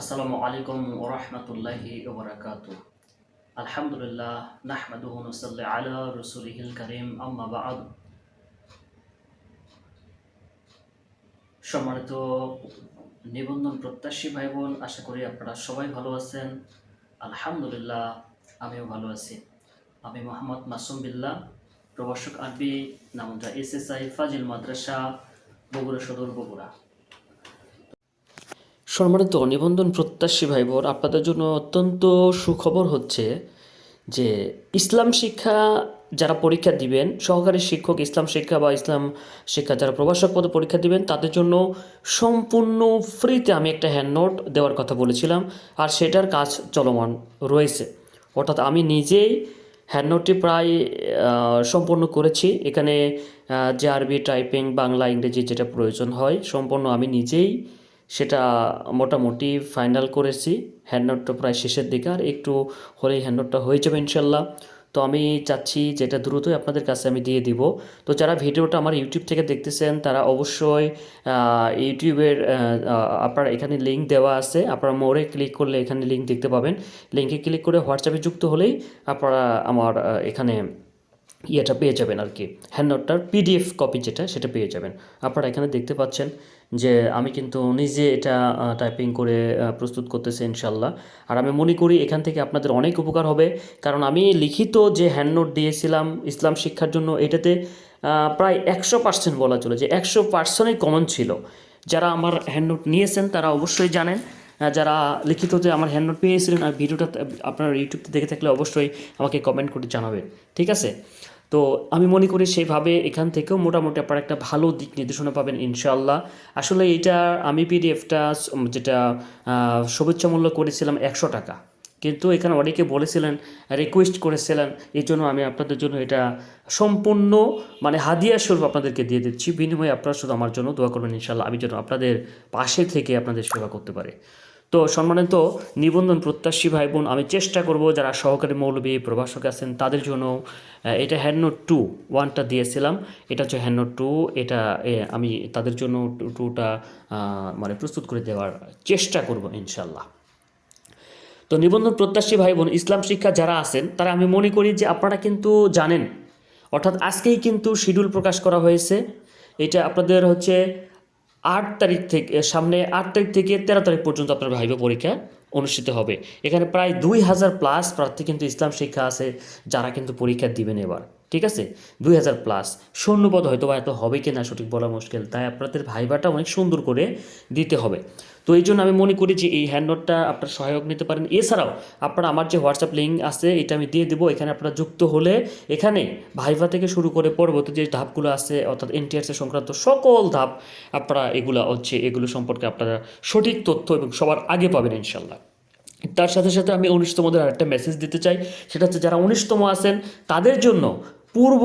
আসসালামু আলাইকুম ওরহমতুল্লাহি ওবরাকাত। আলহামদুলিল্লাহ, নাহমাদুহু নুসাল্লি আলা রসুলিহিল করিম, আম্মা বাদ। সম্মানিত নিবন্ধন প্রত্যাশী ভাই বোন আশা করি আপনারা সবাই ভালো আছেন। আলহামদুলিল্লাহ, আমিও ভালো আছি। আমি মোহাম্মদ মাসুম বিল্লাহ, প্রভাষক আরবি, নামটা এস এস আই ফাজিল মাদ্রাসা, বগুড়া সদর বগুড়া। সম্মানিত নিবন্ধন প্রত্যাশী ভাই বোন আপনাদের জন্য অত্যন্ত সুখবর হচ্ছে যে ইসলাম শিক্ষা যারা পরীক্ষা দিবেন, সহকারী শিক্ষক, ইসলাম শিক্ষা বা ইসলাম শিক্ষা যারা প্রভাষক পদে পরীক্ষা দিবেন, তাদের জন্য সম্পূর্ণ ফ্রিতে আমি একটা হ্যান্ড নোট দেওয়ার কথা বলেছিলাম আর সেটার কাজ চলমান রয়েছে। অর্থাৎ আমি নিজেই হ্যান্ড নোটটি প্রায় সম্পূর্ণ করেছি। এখানে যে আরবি, টাইপিং, বাংলা, ইংরেজি যেটা প্রয়োজন হয়, সম্পূর্ণ আমি নিজেই সেটা মোটামুটি ফাইনাল করেছি। হ্যান্ডনোটটা প্রায় শেষের দিকে আর একটু হলেই হ্যান্ডনোটটা হয়ে যাবে ইনশাল্লাহ। তো আমি চাচ্ছি যেটা দ্রুতই আপনাদের কাছে আমি দিয়ে দিব। তো যারা ভিডিওটা আমার ইউটিউব থেকে দেখতেছেন, তারা অবশ্যই ইউটিউবের আপনার এখানে লিঙ্ক দেওয়া আছে। আপনারা মোড়ে ক্লিক করলে এখানে লিঙ্ক দেখতে পাবেন। লিঙ্কে ক্লিক করে হোয়াটসঅ্যাপে যুক্ত হলেই আপনারা আমার এখানে ইয়েটা পেয়ে যাবেন আর কি। হ্যান্ডনোটটার পিডিএফ কপি যেটা, সেটা পেয়ে যাবেন। আপনারা এখানে দেখতে পাচ্ছেন যে আমি কিন্তু নিজে এটা টাইপিং করে প্রস্তুত করতেছি ইনশাল্লাহ। আর আমি মনে করি এখান থেকে আপনাদের অনেক উপকার হবে। কারণ আমি লিখিত যে হ্যান্ডনোট দিয়েছিলাম ইসলাম শিক্ষার জন্য, এটাতে প্রায় একশো পার্সেন্ট বলা চলে যে একশো পার্সেন্টই কমন ছিল। যারা আমার হ্যান্ডনোট নিয়েছেন, তারা অবশ্যই জানেন। যারা লিখিততে আমার হ্যান্ডনোট পেয়েছিলেন, আর ভিডিওটা আপনার ইউটিউবতে দেখে থাকলে অবশ্যই আমাকে কমেন্ট করে জানাবেন। ঠিক আছে? তো আমি মনে করি সেইভাবে এখান থেকেও মোটামুটি আপনারা একটা ভালো দিক নির্দেশনা পাবেন ইনশাআল্লাহ। আসলে এটা আমি পিডিএফটা যেটা আহ, শুভেচ্ছা মূল্য করেছিলাম একশো টাকা। কিন্তু এখানে অনেকে বলেছিলেন রিকোয়েস্ট করেছিলেন এই জন্য আমি আপনাদের জন্য এটা সম্পূর্ণ মানে হাদিয়া স্বরূপ আপনাদেরকে দিয়ে দিচ্ছি। বিনিময়ে আপনারা শুধু আমার জন্য দোয়া করবেন ইনশাল্লাহ আমি যেন আপনাদের পাশে থেকে আপনাদের সেবা করতে পারে। তো সম্মানিত নিবন্ধন প্রত্যাশী ভাই বোন আমি চেষ্টা করব যারা সহকারী মৌলবী, প্রভাষক আছেন, তাদের জন্য এটা হ্যান্ডনোট টু ওয়ানটা দিয়েছিলাম। এটা হচ্ছে হ্যান্ডনোট টু এটা আমি তাদের জন্য টুটা মানে প্রস্তুত করে দেওয়ার চেষ্টা করব ইনশাল্লাহ তো নিবন্ধন প্রত্যাশী ভাই বোন ইসলাম শিক্ষা যারা আছেন, তারা আমি মনে করি যে আপনারা কিন্তু জানেন। অর্থাৎ আজকেই কিন্তু শিডিউল প্রকাশ করা হয়েছে। এটা আপনাদের হচ্ছে আট তারিখ থেকে সামনে আট তারিখ থেকে তেরো তারিখ পর্যন্ত আপনার ভাইবা পরীক্ষা অনুষ্ঠিত হবে। এখানে প্রায় দুই হাজার প্লাস প্রার্থী কিন্তু ইসলাম শিক্ষা আছে, যারা কিন্তু পরীক্ষা দিবেন এবার। ঠিক আছে? দুই হাজার প্লাস শূন্যপদ হয়তো বা এত হবে কি না সঠিক বলা মুশকিল, তাই আপনাদের ভাইবাটা অনেক সুন্দর করে দিতে হবে। তো এই জন্য আমি মনে করি যে এই হ্যান্ডনোটটা আপনার সহায়ক নিতে পারেন। এছাড়াও আপনারা আমার যে হোয়াটসঅ্যাপ লিঙ্ক আছে, এটা আমি দিয়ে দেবো। এখানে আপনারা যুক্ত হলে এখানে ভাইভা থেকে শুরু করে পরবর্তী যে ধাপগুলো আছে, অর্থাৎ এনটিআরসি সংক্রান্ত সকল ধাপ আপনারা এগুলো হচ্ছে, এগুলো সম্পর্কে আপনারা সঠিক তথ্য এবং সবার আগে পাবেন ইনশাল্লাহ তার সাথে সাথে আমি উনিশতমদের আরেকটা মেসেজ দিতে চাই। সেটা হচ্ছে, যারা উনিশতম আছেন, তাদের জন্য পূর্ব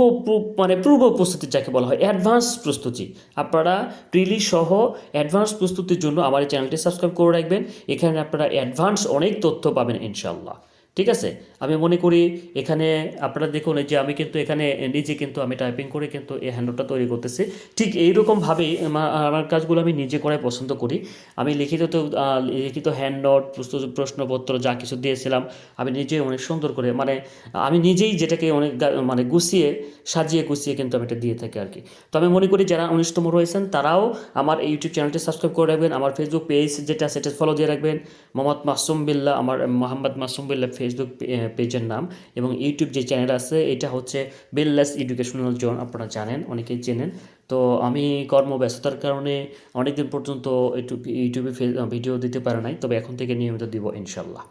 মানে পূর্ব প্রস্তুতি যাকে বলা হয় অ্যাডভান্স প্রস্তুতি। আপনারা প্রিলি সহ অ্যাডভান্স প্রস্তুতির জন্য আমার এই চ্যানেলটি সাবস্ক্রাইব করে রাখবেন। এখানে আপনারা অ্যাডভান্স অনেক তথ্য পাবেন ইনশাল্লাহ ঠিক আছে? আমি মনে করি এখানে আপনারা দেখুন যে আমি কিন্তু এখানে নিজে কিন্তু আমি টাইপিং করে কিন্তু এই হ্যান্ডনোটটা তৈরি করতেছি। ঠিক এইরকমভাবেই আমার আমার কাজগুলো আমি নিজে করাই পছন্দ করি। আমি লিখিত তো লিখিত হ্যান্ডনোট প্রশ্নপত্র যা কিছু দিয়েছিলাম, আমি নিজেই অনেক সুন্দর করে মানে আমি নিজেই যেটাকে অনেক মানে গুছিয়ে, সাজিয়ে গুছিয়ে কিন্তু আমি এটা দিয়ে থাকি আর কি। তো আমি মনে করি যারা উনিশতম রয়েছেন তারাও আমার ইউটিউব চ্যানেলটি সাবস্ক্রাইব করে রাখবেন। আমার ফেসবুক পেজ যেটা, সেটা ফলো দিয়ে রাখবেন। মোহাম্মদ মাসুম বিল্লা আমার মোহাম্মদ মাসুম বিল্লাহ ফেসবুক পেজের নাম এবং ইউটিউব যে চ্যানেল আছে, এটা হচ্ছে বেললেস এডুকেশনাল জোন আপনারা জানেন, অনেকেই চেনেন। তো আমি কর্মব্যস্ততার কারণে অনেকদিন পর্যন্ত একটু ইউটিউবে ভিডিও দিতে পারে নাই, তবে এখন থেকে নিয়মিত দিব ইনশাল্লাহ।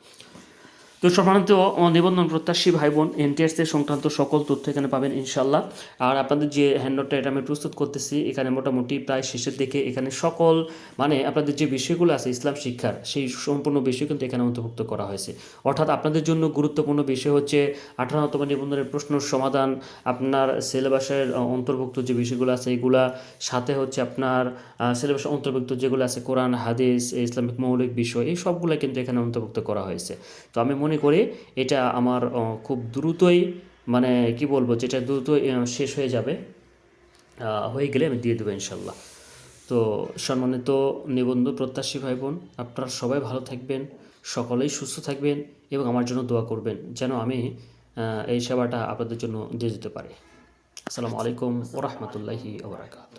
তো সম্মানিত নিবন্ধন প্রত্যাশী ভাই বোন এনটিএসসি সংক্রান্ত সকল তথ্য এখানে পাবেন ইনশাল্লাহ আর আপনাদের যে হ্যান্ডনোটটা এটা আমি প্রস্তুত করতেছি, এখানে মোটামুটি প্রায় শেষের দিকে এখানে সকল মানে আপনাদের যে বিষয়গুলো আছে ইসলাম শিক্ষার, সেই সম্পূর্ণ বিষয় কিন্তু এখানে অন্তর্ভুক্ত করা হয়েছে। অর্থাৎ আপনাদের জন্য গুরুত্বপূর্ণ বিষয় হচ্ছে আঠারোতম নিবন্ধনের প্রশ্ন সমাধান, আপনার সিলেবাসের অন্তর্ভুক্ত যে বিষয়গুলো আছে এগুলা, সাথে হচ্ছে আপনার সিলেবাসের অন্তর্ভুক্ত যেগুলো আছে কোরআন, হাদিস, ইসলামিক মৌলিক বিষয়, এই সবগুলো কিন্তু এখানে অন্তর্ভুক্ত করা হয়েছে। তো আমি মনে করি এটা আমার খুব দ্রুতই মানে কি বলব যেটা দ্রুতই আহ, শেষ হয়ে যাবে হয়ে গেলে আমি দিয়ে দেবো ইনশাল্লাহ। তো সম্মানিত নিবন্ধন প্রত্যাশী ভাই বোন আপনারা সবাই ভালো থাকবেন সকলেই সুস্থ থাকবেন এবং আমার জন্য দোয়া করবেন যেন আমি এই সেবাটা আপনাদের জন্য দিয়ে যেতে পারি। আসসালামু আলাইকুম ওরহমতুল্লাহি ওবরাকাত